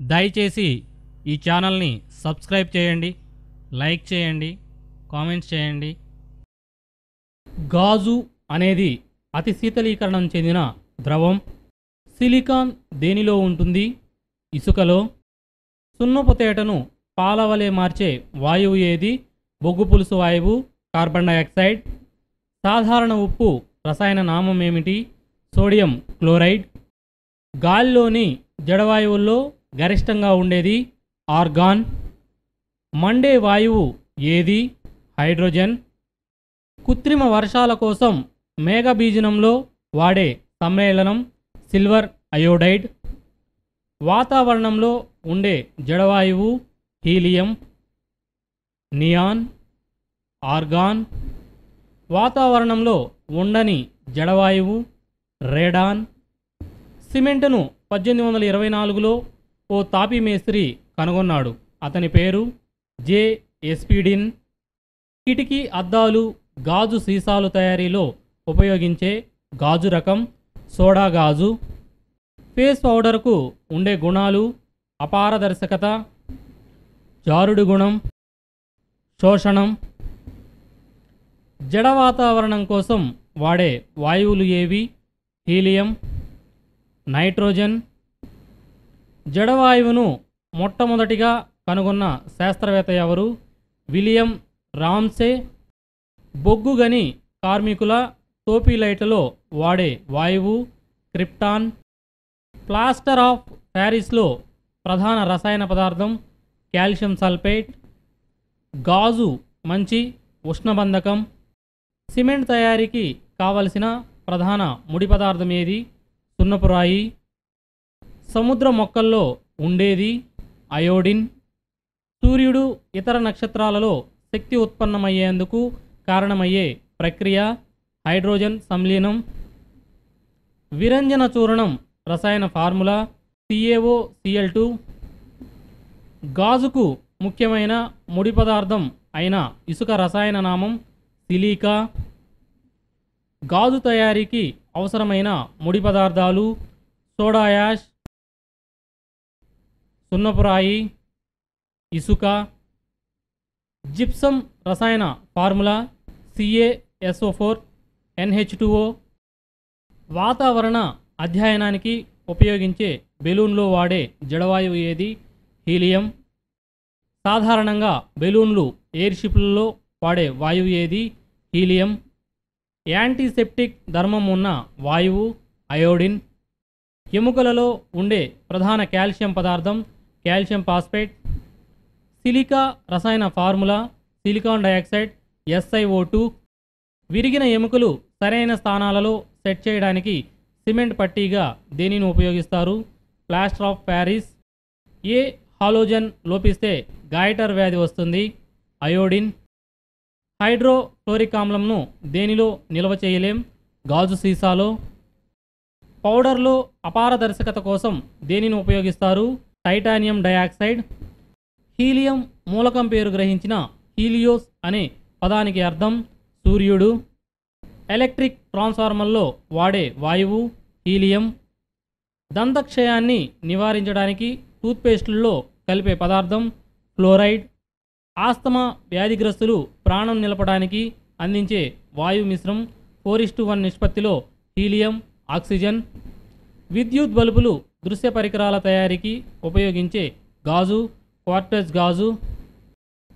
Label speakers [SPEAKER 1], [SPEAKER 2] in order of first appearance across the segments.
[SPEAKER 1] దయచేసి ఈ ఛానల్ని సబ్స్క్రైబ్ చేయండి లైక్ చేయండి కామెంట్స్ చేయండి. గాజు అనేది అతి శీతలీకరణం చెందిన ద్రవం. సిలికాన్ దేనిలో ఉంటుంది? ఇసుకలో. సున్నపు తేటను పాలవలే మార్చే వాయువు ఏది? బొగ్గు పులుసు వాయువు కార్బన్ డైఆక్సైడ్. సాధారణ ఉప్పు రసాయన నామం ఏమిటి? Sodium chloride. గాలిలోని జడవాయువుల్లో గరిష్టంగా ఉండేది ఆర్గాన్. మండే వాయువు ఏది? హైడ్రోజన్. కృత్రిమ వర్షాల కోసం మేఘబీజనంలో వాడే సమ్మేళనం సిల్వర్ అయోడైడ్. వాతావరణంలో ఉండే జడవాయువు హీలియం నియాన్ ఆర్గాన్. వాతావరణంలో ఉండని జడవాయువు రేడాన్. సిమెంటును పద్దెనిమిది వందల ఇరవై నాలుగులో ఓ తాపీ మేస్త్రి కనుగొన్నాడు. అతని పేరు జే. ఎస్పిడిన్. కిటికీ అద్దాలు గాజు సీసాలు తయారీలో ఉపయోగించే గాజు రకం సోడా గాజు. ఫేస్ పౌడర్కు ఉండే గుణాలు అపారదర్శకత జారుడు గుణం శోషణం. జడ వాతావరణం కోసం వాడే వాయువులు ఏవి? హీలియం నైట్రోజన్ జడవాయువును మొట్టమొదటిగా కనుగొన్న శాస్త్రవేత్త ఎవరు? William Ramsay. బొగ్గు గని కార్మికుల టోపీలైట్లలో వాడే వాయువు క్రిప్టాన్ ప్లాస్టర్ ఆఫ్ ప్యారిస్లో ప్రధాన రసాయన పదార్థం కాల్షియం సల్ఫేట్ గాజు మంచి ఉష్ణబంధకం సిమెంట్ తయారీకి కావలసిన ప్రధాన ముడి పదార్థం ఏది? సున్నపురాయి సముద్ర మొక్కల్లో ఉండేది అయోడిన్. సూర్యుడు ఇతర నక్షత్రాలలో శక్తి ఉత్పన్నమయ్యేందుకు కారణమయ్యే ప్రక్రియ హైడ్రోజన్ సంలీనం. విరంజన చూర్ణం రసాయన ఫార్ములా సిఏఓ సిఎల్ టూ. గాజుకు ముఖ్యమైన ముడి పదార్థం అయిన ఇసుక రసాయన నామం సిలికా. గాజు తయారీకి అవసరమైన ముడి పదార్థాలు సోడా యాష్ సున్నపురాయి ఇసుక జిప్సం రసాయన formula CASO four NH two O వాతావరణ అధ్యయనానికి ఉపయోగించే బెలూన్లో వాడే జడవాయువు ఏది? హీలియం. సాధారణంగా బెలూన్లు ఎయిర్షిప్లలో వాడే వాయువు ఏది? హీలియం. యాంటీసెప్టిక్ ధర్మం ఉన్న వాయువు అయోడిన్. ఎముకలలో ఉండే ప్రధాన కాల్షియం పదార్థం కాల్షియం ఫాస్ఫేట్ సిలికా రసాయన formula silicon dioxide SIO two విరిగిన ఎముకలు సరైన స్థానాలలో సెట్ చేయడానికి సిమెంట్ పట్టీగా దేనిని ఉపయోగిస్తారు? Plaster of Paris. A halogen లోపిస్తే గాయటర్ వ్యాధి వస్తుంది? అయోడిన్. హైడ్రోక్లోరిక్ ఆమ్లంను దేనిలో నిల్వ చేయలేం? గాజు సీసాలో. పౌడర్లో అపారదర్శకత కోసం దేనిని ఉపయోగిస్తారు? టైటానియం డయాక్సైడ్ హీలియం మూలకం పేరు గ్రహించిన హీలియోస్ అనే పదానికి అర్థం సూర్యుడు. ఎలక్ట్రిక్ ట్రాన్స్ఫార్మర్లో వాడే వాయువు హీలియం దంతక్షయాన్ని నివారించడానికి టూత్పేస్టుల్లో కలిపే పదార్థం ఫ్లోరైడ్. ఆస్తమా వ్యాధిగ్రస్తులు ప్రాణం నిలపడానికి అందించే వాయు మిశ్రం ఫోర్ వన్ నిష్పత్తిలో హీలియం ఆక్సిజన్. విద్యుత్ బల్బులు దృశ్య పరికరాల తయారీకి ఉపయోగించే గాజు క్వార్టర్స్ గాజు.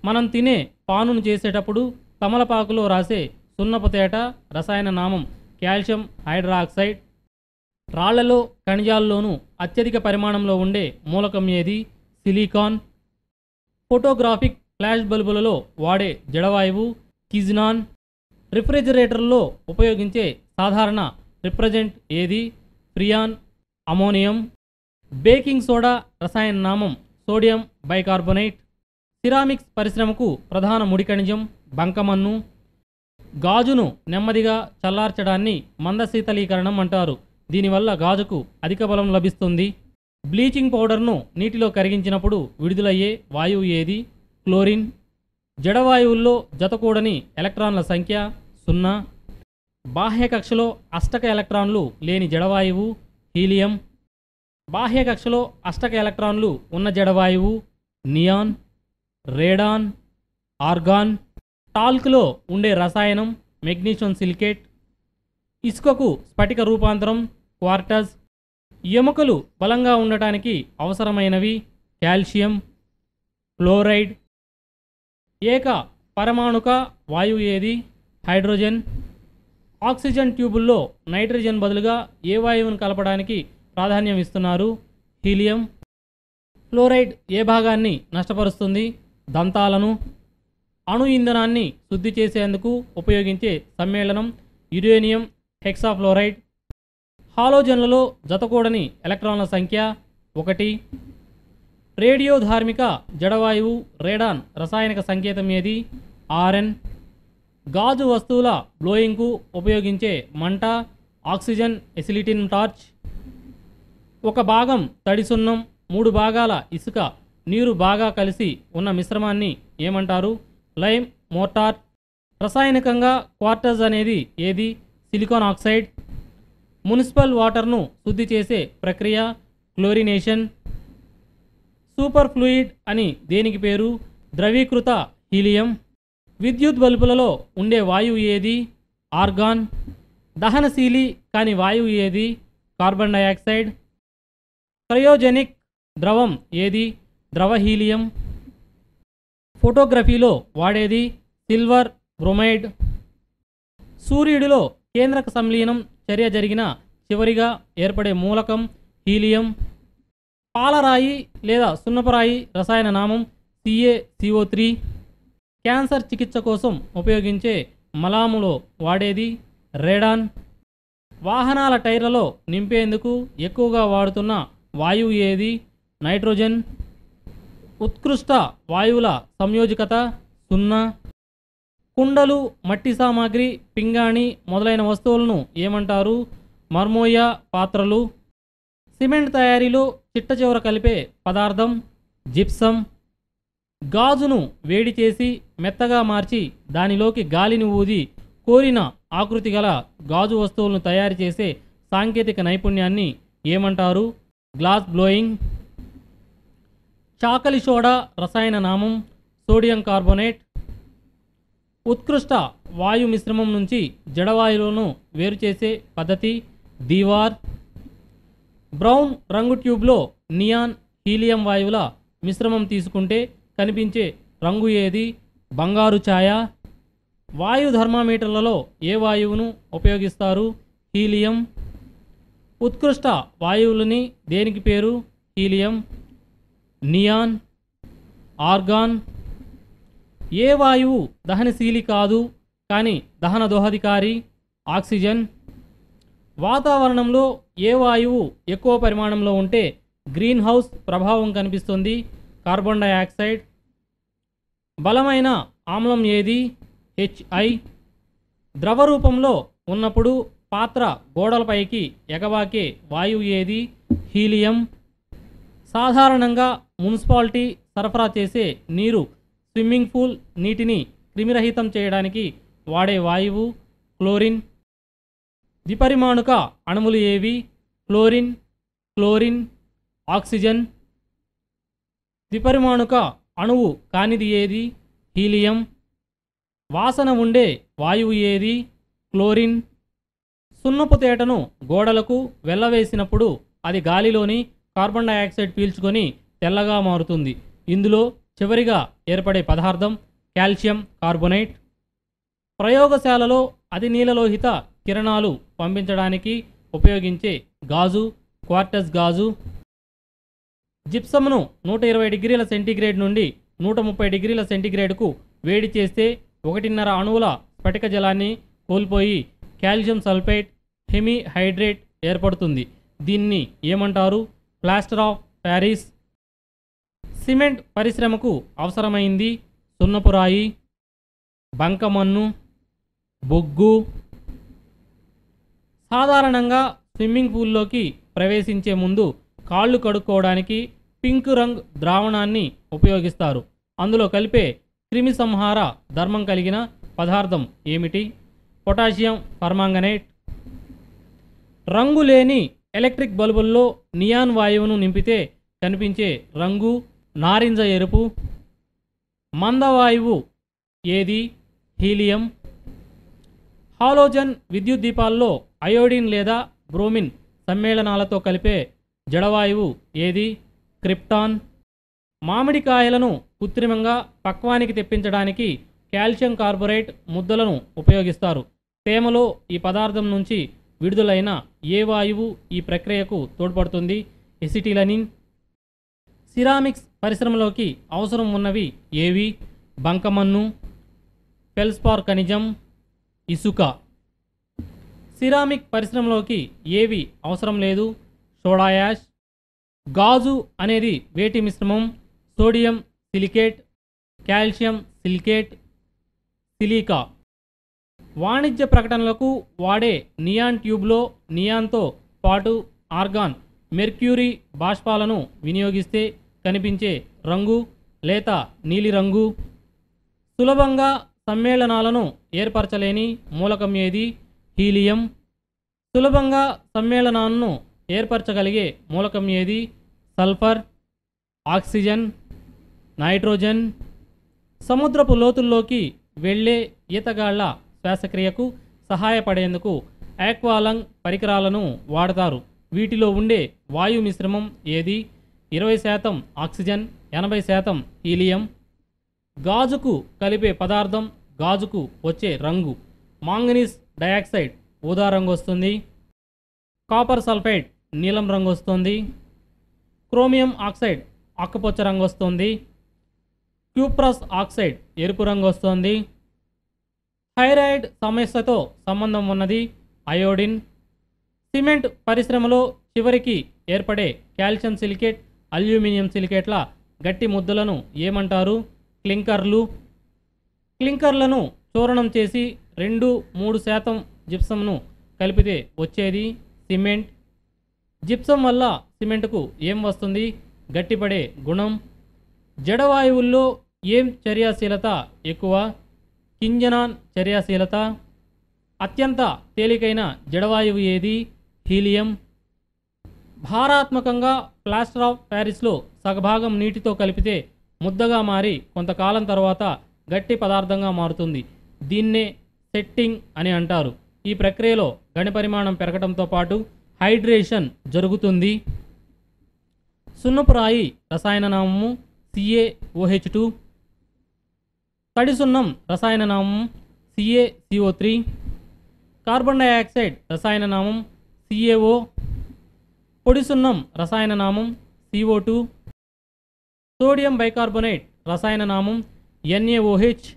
[SPEAKER 1] మనం తినే పానును చేసేటప్పుడు తమలపాకులో రాసే సున్నపు తేట రసాయన నామం కాల్షియం హైడ్రాక్సైడ్. రాళ్ళలో ఖనిజాల్లోనూ అత్యధిక పరిమాణంలో ఉండే మూలకం ఏది? సిలికాన్. ఫోటోగ్రాఫిక్ ఫ్లాష్ బల్బులలో వాడే జడవాయువు కిజ్నాన్. రిఫ్రిజిరేటర్లో ఉపయోగించే సాధారణ రిప్రజెంట్ ఏది? Freon ammonium. బేకింగ్ సోడా రసాయన నామం సోడియం బైకార్బొనేట్. సిరామిక్స్ పరిశ్రమకు ప్రధాన ముడి ఖనిజం బంకమన్ను. గాజును నెమ్మదిగా చల్లార్చడాన్ని మందశీతలీకరణం అంటారు. దీనివల్ల గాజుకు అధిక బలం లభిస్తుంది. బ్లీచింగ్ పౌడర్ను నీటిలో కరిగించినప్పుడు విడుదలయ్యే వాయువు ఏది? క్లోరిన్. జడవాయువుల్లో జతకూడని ఎలక్ట్రాన్ల సంఖ్య సున్నా. బాహ్య కక్షలో అష్టక ఎలక్ట్రాన్లు లేని జడవాయువు హీలియం బాహ్య కక్షలో అష్టక ఎలక్ట్రాన్లు ఉన్న జడవాయువు నియాన్ రేడాన్ ఆర్గాన్ టాల్క్లో ఉండే రసాయనం మెగ్నీషియం సిలికేట్ ఇసుకకు స్ఫటిక రూపాంతరం క్వార్టర్స్ ఎముకలు బలంగా ఉండటానికి అవసరమైనవి కాల్షియం ఫ్లోరైడ్ ఏక పరమాణుక వాయువు ఏది హైడ్రోజన్ ఆక్సిజన్ ట్యూబుల్లో నైట్రోజన్ బదులుగా ఏ వాయువును కలపడానికి ప్రాధాన్యం ఇస్తున్నారు. హీలియం ఫ్లోరైడ్ ఏ భాగాన్ని నష్టపరుస్తుంది? దంతాలను అణు ఇంధనాన్ని శుద్ధి చేసేందుకు ఉపయోగించే సమ్మేళనం యురేనియం హెక్సాఫ్లోరైడ్. హాలోజన్లలో జతకూడని ఎలక్ట్రాన్ల సంఖ్య ఒకటి. రేడియోధార్మిక జడవాయువు రేడాన్ రసాయనిక సంకేతం ఏది? ఆర్ఎన్. గాజు వస్తువుల బ్లోయింగ్కు ఉపయోగించే మంట ఆక్సిజన్ ఎసిలిటిన్ టార్చ్. ఒక భాగం తడి సున్నం మూడు భాగాల ఇసుక నీరు బాగా కలిసి ఉన్న మిశ్రమాన్ని ఏమంటారు? లైమ్ మోటార్ రసాయనికంగా క్వార్టర్స్ అనేది ఏది? Silicon oxide. మున్సిపల్ వాటర్ను శుద్ధి చేసే ప్రక్రియ క్లోరినేషన్. సూపర్ ఫ్లూయిడ్ అని దేనికి పేరు? ద్రవీకృత హీలియం. విద్యుత్ బల్బులలో ఉండే వాయువు ఏది? ఆర్గాన్. దహనశీలి కాని వాయువు ఏది? Carbon dioxide. క్రయోజెనిక్ ద్రవం ఏది? ద్రవ హీలియం. ఫోటోగ్రఫీలో వాడేది సిల్వర్ బ్రొమైడ్. సూర్యుడిలో కేంద్రక సంలీనం చర్య జరిగిన చివరిగా ఏర్పడే మూలకం హీలియం. పాలరాయి లేదా సున్నపరాయి రసాయన నామం సిఏ సిఓ త్రీ. క్యాన్సర్ చికిత్స కోసం ఉపయోగించే మలాములో వాడేది రేడాన్. వాహనాల టైర్లలో నింపేందుకు ఎక్కువగా వాడుతున్న వాయువు ఏది? నైట్రోజన్. ఉత్కృష్ట వాయువుల సంయోజకత సున్నా. కుండలు మట్టి సామాగ్రి పింగాణి మొదలైన వస్తువులను ఏమంటారు? మర్మోయా పాత్రలు. సిమెంట్ తయారీలో చిట్ట చివర కలిపే పదార్థం జిప్సం. గాజును వేడి చేసి మెత్తగా మార్చి దానిలోకి గాలిని ఊది కోరిన ఆకృతి గల గాజు వస్తువులను తయారు చేసే సాంకేతిక నైపుణ్యాన్ని ఏమంటారు? గ్లాస్ బ్లోయింగ్ చాకలి సోడా రసాయన నామం సోడియం కార్బోనేట్ ఉత్కృష్ట వాయు మిశ్రమం నుంచి జడవాయువులను వేరు చేసే పద్ధతి దీవార్ బ్రౌన్ రంగు ట్యూబ్లో నియాన్ హీలియం వాయువుల మిశ్రమం తీసుకుంటే కనిపించే రంగు ఏది బంగారు ఛాయ. వాయు థర్మామీటర్లలో ఏ వాయువును ఉపయోగిస్తారు? హీలియం ఉత్కృష్ట వాయువులని దేనికి పేరు? Helium neon argon. ఏ వాయువు దహనశీలి కాదు కానీ దహన దోహదికారి ఆక్సిజన్. వాతావరణంలో ఏ వాయువు ఎక్కువ పరిమాణంలో ఉంటే గ్రీన్ హౌస్ ప్రభావం కనిపిస్తుంది కార్బన్ డైఆక్సైడ్ బలమైన ఆమ్లం ఏది? హెచ్ఐ ద్రవ రూపంలో ఉన్నప్పుడు పాత్ర గోడలపైకి ఎగవాకే వాయువు ఏది? హీలియం. సాధారణంగా మున్సిపాలిటీ సరఫరా చేసే నీరు స్విమ్మింగ్ పూల్ నీటిని క్రిమిరహితం చేయడానికి వాడే వాయువు క్లోరిన్. ద్విపరిమాణుక అణువులు ఏవి? Chlorine chlorine oxygen. ద్విపరిమాణుక అణువు కానిది ఏది? హీలియం. వాసన ఉండే వాయువు ఏది? క్లోరిన్. సున్నపు తేటను గోడలకు వెళ్ళవేసినప్పుడు అది గాలిలోని కార్బన్ డయాక్సైడ్ పీల్చుకొని తెల్లగా మారుతుంది. ఇందులో చివరిగా ఏర్పడే పదార్థం కాల్షియం కార్బొనేట్. ప్రయోగశాలలో అతి నీలలోహిత కిరణాలు పంపించడానికి ఉపయోగించే గాజు క్వార్టస్ గాజు. జిప్సమ్ను నూట ఇరవై డిగ్రీల సెంటీగ్రేడ్ నుండి నూట ముప్పై డిగ్రీల సెంటీగ్రేడ్కు వేడి చేస్తే ఒకటిన్నర అణువుల స్ఫటిక జలాన్ని కోల్పోయి కాల్షియం సల్ఫేట్ హెమీహైడ్రేట్ ఏర్పడుతుంది. దీన్ని ఏమంటారు? Plaster of Paris. సిమెంట్ పరిశ్రమకు అవసరమైంది సున్నపురాయి బంకమన్ను బొగ్గు. సాధారణంగా స్విమ్మింగ్ పూల్లోకి ప్రవేశించే ముందు కాళ్ళు కడుక్కోవడానికి పింక్ రంగ్ ద్రావణాన్ని ఉపయోగిస్తారు. అందులో కలిపే క్రిమి సంహార ధర్మం కలిగిన పదార్థం ఏమిటి? Potassium permanganate. రంగు లేని ఎలక్ట్రిక్ బల్బుల్లో నియాన్ వాయువును నింపితే కనిపించే రంగు నారింజ ఎరుపు. మందవాయువు ఏది? హీలియం. హాలోజన్ విద్యుత్ దీపాల్లో అయోడిన్ లేదా బ్రోమిన్ సమ్మేళనాలతో కలిపే జడవాయువు ఏది? క్రిప్టాన్. మామిడికాయలను కృత్రిమంగా పక్వానికి తెప్పించడానికి కాల్షియం కార్బోరేట్ ముద్దలను ఉపయోగిస్తారు. తేమలో ఈ పదార్థం నుంచి విడుదలైన ఏ వాయువు ఈ ప్రక్రియకు తోడ్పడుతుంది? ఎసిటిలనిన్. సిరామిక్స్ పరిశ్రమలోకి అవసరం ఉన్నవి ఏవి? బంకమన్ను ఫెల్స్పార్ ఖనిజం ఇసుక. సిరామిక్ పరిశ్రమలోకి ఏవి అవసరం లేదు? సోడాయాష్ గాజు అనేది వేటి మిశ్రమం. Sodium silicate. Calcium silicate. Silica. వాణిజ్య ప్రకటనలకు వాడే నియాన్ ట్యూబ్లో నియాన్తో పాటు ఆర్గాన్ మెర్క్యూరీ బాష్పాలను వినియోగిస్తే కనిపించే రంగు లేత నీలిరంగు సులభంగా సమ్మేళనాలను ఏర్పరచలేని మూలకం ఏది? హీలియం. సులభంగా సమ్మేళనాలను ఏర్పరచగలిగే మూలకం ఏది? Sulphur oxygen nitrogen. సముద్రపు లోతుల్లోకి వెళ్ళే ఈతగాళ్ళ శ్వాసక్రియకు సహాయపడేందుకు యాక్వాలంగ్ పరికరాలను వాడతారు. వీటిలో ఉండే వాయు మిశ్రమం ఏది? ఇరవై శాతం ఆక్సిజన్ ఎనభై శాతం హీలియం. గాజుకు కలిపే పదార్థం గాజుకు వచ్చే రంగు. మాంగనీస్ డయాక్సైడ్ ఊదా రంగు వస్తుంది. కాపర్ సల్ఫైడ్ నీలం రంగు వస్తుంది. క్రోమియం ఆక్సైడ్ ఆకుపచ్చ రంగు వస్తుంది. క్యూప్రస్ ఆక్సైడ్ ఎరుపు రంగు వస్తుంది. థైరాయిడ్ సమస్యతో సంబంధం ఉన్నది. అయోడిన్ సిమెంట్ పరిశ్రమలో చివరికి ఏర్పడే కాల్షియం సిలికేట్ అల్యూమినియం సిలికేట్ల గట్టి ముద్దలను ఏమంటారు? క్లింకర్లు క్లింకర్లను చూరణం చేసి రెండు మూడు శాతం జిప్సంను కలిపితే వచ్చేది సిమెంట్. జిప్సం వల్ల సిమెంట్కు ఏం వస్తుంది? గట్టిపడే గుణం జడవాయువుల్లో ఏం చర్యాశీలత ఎక్కువ? కింజనాన్ చర్యాశీలత? అత్యంత తేలికైన జడవాయువు ఏది? హీలియం. భారాత్మకంగా ప్లాస్టర్ ఆఫ్ ప్యారిస్లో సగభాగం నీటితో కలిపితే ముద్దగా మారి కొంతకాలం తర్వాత గట్టి పదార్థంగా మారుతుంది. దీన్నే సెట్టింగ్ అని అంటారు. ఈ ప్రక్రియలో గణపరిమాణం పెరగడంతో పాటు హైడ్రేషన్ జరుగుతుంది. సున్నపురాయి రసాయన నామము సిఏఓహెచ్ టూ తడి సున్నం రసాయన నామం సిఏసిఓ త్రీ కార్బన్ డైఆక్సైడ్ రసాయన నామం సిఏఓ పొడి సున్నం రసాయన నామం సిఓ టూ సోడియం బైకార్బోనేట్ రసాయన నామం ఎన్ఏఓహెచ్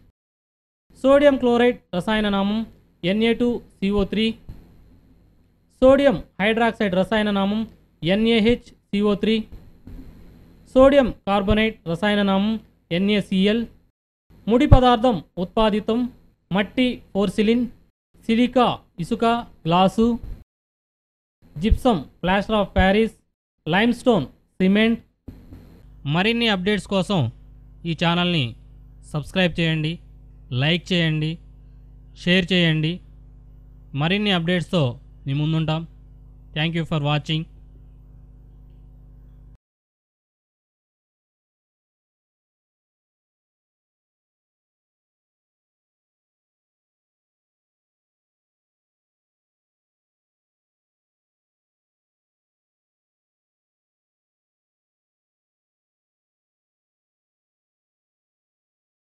[SPEAKER 1] సోడియం క్లోరైడ్ రసాయన నామం NA two CO three sodium hydroxide రసాయన నామం NAH CO three sodium carbonate రసాయన నామం ఎన్ఏసిఎల్ ముడి పదార్థం ఉత్పాదితం మట్టి పోర్సిలిన్ సిలికా ఇసుక glass gypsum plaster of Paris limestone cement. మరిన్ని అప్డేట్స్ కోసం ఈ ఛానల్ని సబ్స్క్రైబ్ చేయండి లైక్ చేయండి షేర్ చేయండి. మరిన్ని అప్డేట్స్తో మీ ముందుంటాం. Thank you for watching.